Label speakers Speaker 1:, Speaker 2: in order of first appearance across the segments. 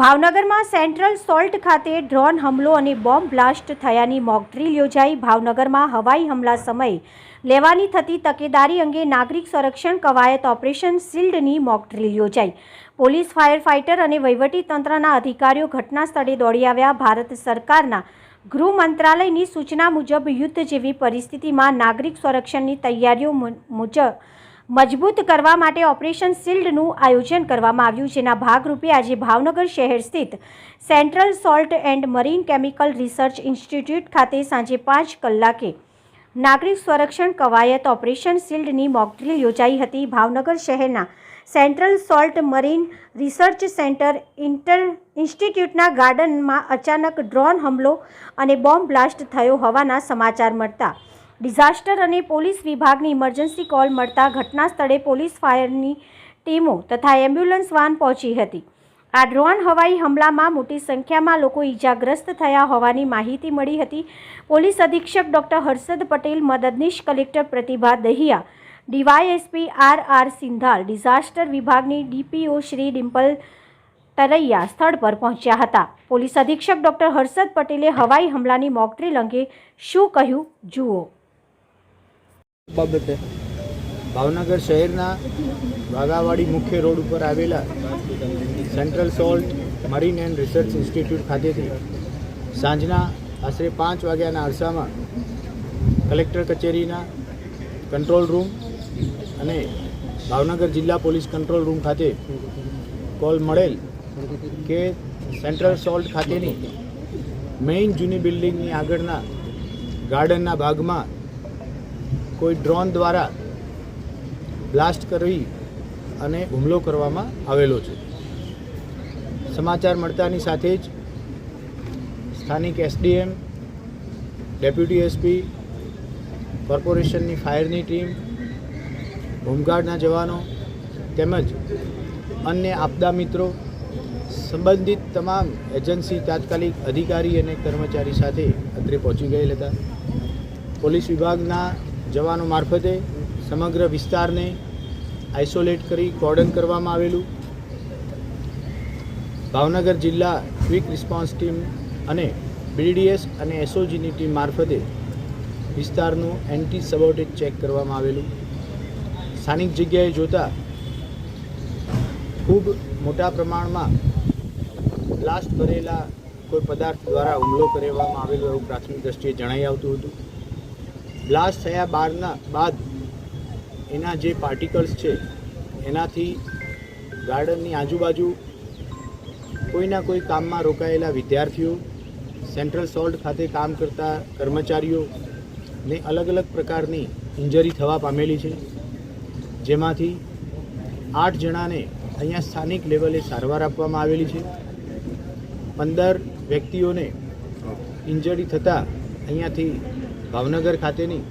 Speaker 1: ભાવનગરમાં central salt ખાતે drone હમલો અને બોમ્બ બ્લાસ્ટ થયાની મોકડ્રીલ યોજાઈ. ભાવનગરમાં હવાઈ હમલા સમયે લેવાની થતી તકેદારી અંગે નાગરિક સંરક્ષણ કવાયત ઓપરેશન શિલ્ડની મોકડ્રીલ યોજાઈ. પોલીસ ફાયર ફાઇટર અને વહીવટી તંત્રના અધિકારીઓ ઘટના સ્થળે દોડી આવ્યા. ભારત સરકારના ગૃહ મંત્રાલયની સૂચના મુજબ યુદ્ધ જેવી પરિસ્થિતિમાં નાગરિક સંરક્ષણની તૈયારીઓ મુજબ મજબૂત કરવા માટે ઓપરેશન શિલ્ડનું આયોજન કરવામાં આવ્યું, જેના ભાગરૂપે આજે ભાવનગર શહેર સ્થિત central salt and marine chemical research institute ખાતે સાંજે પાંચ કલાકે નાગરિક સંરક્ષણ કવાયત ઓપરેશન શિલ્ડની મોકડ્રીલ યોજાઈ હતી. ભાવનગર શહેરના central salt marine research centre inter ઇન્સ્ટિટ્યૂટના ગાર્ડનમાં અચાનક ડ્રોન હુમલો અને બોમ્બ બ્લાસ્ટ થયો હોવાના સમાચાર મળતા ડિઝાસ્ટર અને પોલીસ વિભાગની ઇમરજન્સી કોલ મળતા ઘટના સ્થળે પોલીસ ફાયરની ટીમો તથા એમ્બ્યુલન્સ વાન પહોંચી હતી. આ ડ્રોન હવાઈ હુમલામાં મોટી સંખ્યામાં લોકો ઈજાગ્રસ્ત થયા હોવાની માહિતી મળી હતી. પોલીસ અધિક્ષક ડોક્ટર હર્ષદ પટેલ, મદદનીશ collector Pratibha Dahiya, DYSP R R Sindhal, disaster વિભાગની ડીપીઓ શ્રી ડિમ્પલ તરૈયા સ્થળ પર પહોંચ્યા હતા. પોલીસ અધિક્ષક ડોક્ટર હર્ષદ પટેલે હવાઈ હુમલાની મોકડ્રીલ અંગે શું કહ્યું? જુઓ.
Speaker 2: બાબતે. ભાવનગર શહેરના વાઘાવાડી મુખ્ય રોડ ઉપર આવેલા central salt marine and research institute ખાતેથી સાંજના આશરે પાંચ વાગ્યાના અરસામાં કલેક્ટર કચેરીના કંટ્રોલ રૂમ અને ભાવનગર જિલ્લા પોલીસ કંટ્રોલ રૂમ ખાતે કોલ મળેલ કે સેન્ટ્રલ સોલ્ટ ખાતેની મેઇન જૂની બિલ્ડિંગની આગળના ગાર્ડનના ભાગમાં કોઈ ડ્રોન દ્વારા બ્લાસ્ટ કરવી અને હુમલો કરવામાં આવેલો છે. સમાચાર મળતાની સાથે જ સ્થાનિક એસડીએમ, ડેપ્યુટી એસપી, કોર્પોરેશનની ફાયરની ટીમ, હોમગાર્ડના જવાનો તેમજ અન્ય આપદા મિત્રો, સંબંધિત તમામ એજન્સી તાત્કાલિક અધિકારી અને કર્મચારી સાથે અત્રે પહોંચી ગયેલ હતા. પોલીસ વિભાગના જવાનો મારફતે સમગ્ર વિસ્તારને આઇસોલેટ કરી કોર્ડન કરવામાં આવેલું. ભાવનગર જિલ્લા ક્વિક રિસ્પોન્સ ટીમ અને બીડીએસ અને એસઓજીની ટીમ મારફતે વિસ્તારનું એન્ટી સબોટેજ ચેક કરવામાં આવેલું. સ્થાનિક જગ્યાએ જોતા ખૂબ મોટા પ્રમાણમાં પ્લાસ્ટ ભરેલા કોઈ પદાર્થ દ્વારા હુમલો કરવામાં આવેલો એવું પ્રાથમિક દ્રષ્ટિએ જણાઈ આવતું હતું. બ્લાસ્ટ થયા બારના બાદ એના જે પાર્ટિકલ્સ છે, એનાથી ગાર્ડનની આજુબાજુ કોઈના કોઈ કામમાં રોકાયેલા વિદ્યાર્થીઓ સેન્ટ્રલ સોલ્ટ ખાતે કામ કરતા કર્મચારીઓ ને અલગ અલગ પ્રકારની ઇન્જરી થવા પામેલી છે. જેમાંથી આઠ જણાને અહીંયા સ્થાનિક લેવલે સારવાર આપવામાં આવેલી છે. પંદર વ્યક્તિઓને ઇન્જરી થતાં અહીંયાથી ભાવનગર ખાતેની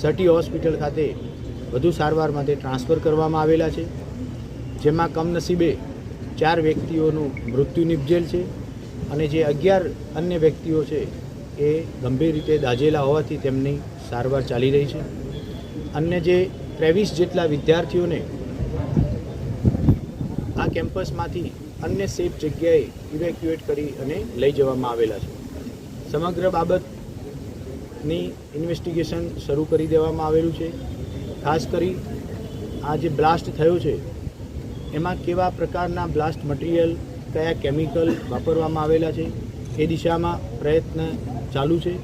Speaker 2: સટી હોસ્પિટલ ખાતે વધુ સારવાર માટે ટ્રાન્સફર કરવામાં આવેલા છે, જેમાં કમનસીબે ચાર વ્યક્તિઓનું મૃત્યુ નિપજેલ છે અને જે અગિયાર અન્ય વ્યક્તિઓ છે એ ગંભીર રીતે દાઝેલા હોવાથી તેમની સારવાર ચાલી રહી છે. અન્ય જે ત્રેવીસ જેટલા વિદ્યાર્થીઓને આ કેમ્પસમાંથી અન્ય સેફ જગ્યાએ ઇવેક્યુએટ કરી અને લઈ જવામાં આવેલા છે. સમગ્ર બાબતની ઇન્વેસ્ટિગેશન શરૂ કરી દેવામાં આવેલું છે. ખાસ કરી આ જે બ્લાસ્ટ થયો છે, એમાં કેવા પ્રકારના બ્લાસ્ટ મટીરિયલ કયા કેમિકલ વાપરવામાં આવેલા છે, એ દિશામાં પ્રયત્ન ચાલુ છે.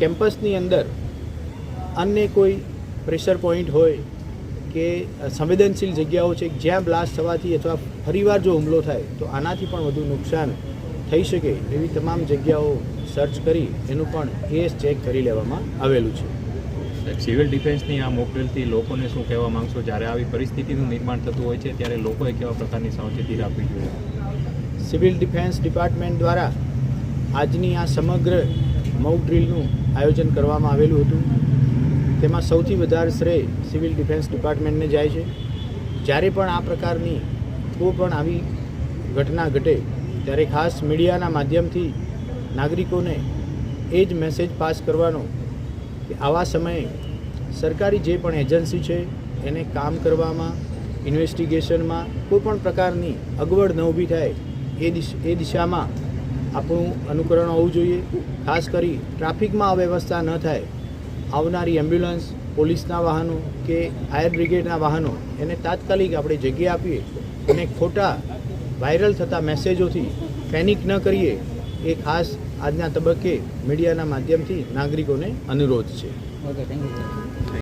Speaker 2: કેમ્પસની અંદર અન્ય કોઈ પ્રેશર પોઈન્ટ હોય કે સંવેદનશીલ જગ્યાઓ છે, જ્યાં બ્લાસ્ટ થવાથી અથવા ફરીવાર જો હુમલો થાય, તો આનાથી પણ વધુ નુકસાન થઈ શકે એવી તમામ જગ્યાઓ સર્ચ કરી એનું પણ કેસ ચેક કરી લેવામાં આવેલું છે.
Speaker 3: સિવિલ ડિફેન્સની આ મોકડ્રીલથી લોકોને શું કહેવા માંગશો? જ્યારે આવી પરિસ્થિતિનું નિર્માણ થતું હોય છે ત્યારે લોકોએ કેવા પ્રકારની સાવચેતી રાખવી જોઈએ?
Speaker 2: સિવિલ ડિફેન્સ ડિપાર્ટમેન્ટ દ્વારા આજની આ સમગ્ર મોક ડ્રીલનું આયોજન કરવામાં આવેલું હતું. તેમાં સૌથી વધારે શ્રેય સિવિલ ડિફેન્સ ડિપાર્ટમેન્ટને જાય છે. જ્યારે પણ આ પ્રકારની કોઈ પણ આવી ઘટના ઘટે ત્યારે ખાસ મીડિયાના માધ્યમથી નાગરિકોને એ જ મેસેજ પાસ કરવાનો કે આવા સમયે સરકારી જે પણ એજન્સી છે, એને કામ કરવામાં ઇન્વેસ્ટિગેશનમાં કોઈ પણ પ્રકારની અગવડ ન ઊભી થાય, એ દિશ, એ દિશામાં આપણું અનુકરણ હોવું જોઈએ. ખાસ કરી ટ્રાફિકમાં અવ્યવસ્થા ન થાય, આવનારી એમ્બ્યુલન્સ પોલીસના વાહનો કે ફાયર બ્રિગેડના વાહનો, એને તાત્કાલિક આપણે જગ્યા આપીએ અને ખોટા વાયરલ થતા મેસેજોથી પેનિક ન કરીએ. એ ખાસ આજના તબક્કે મીડિયાના માધ્યમથી નાગરિકોને અનુરોધ છે.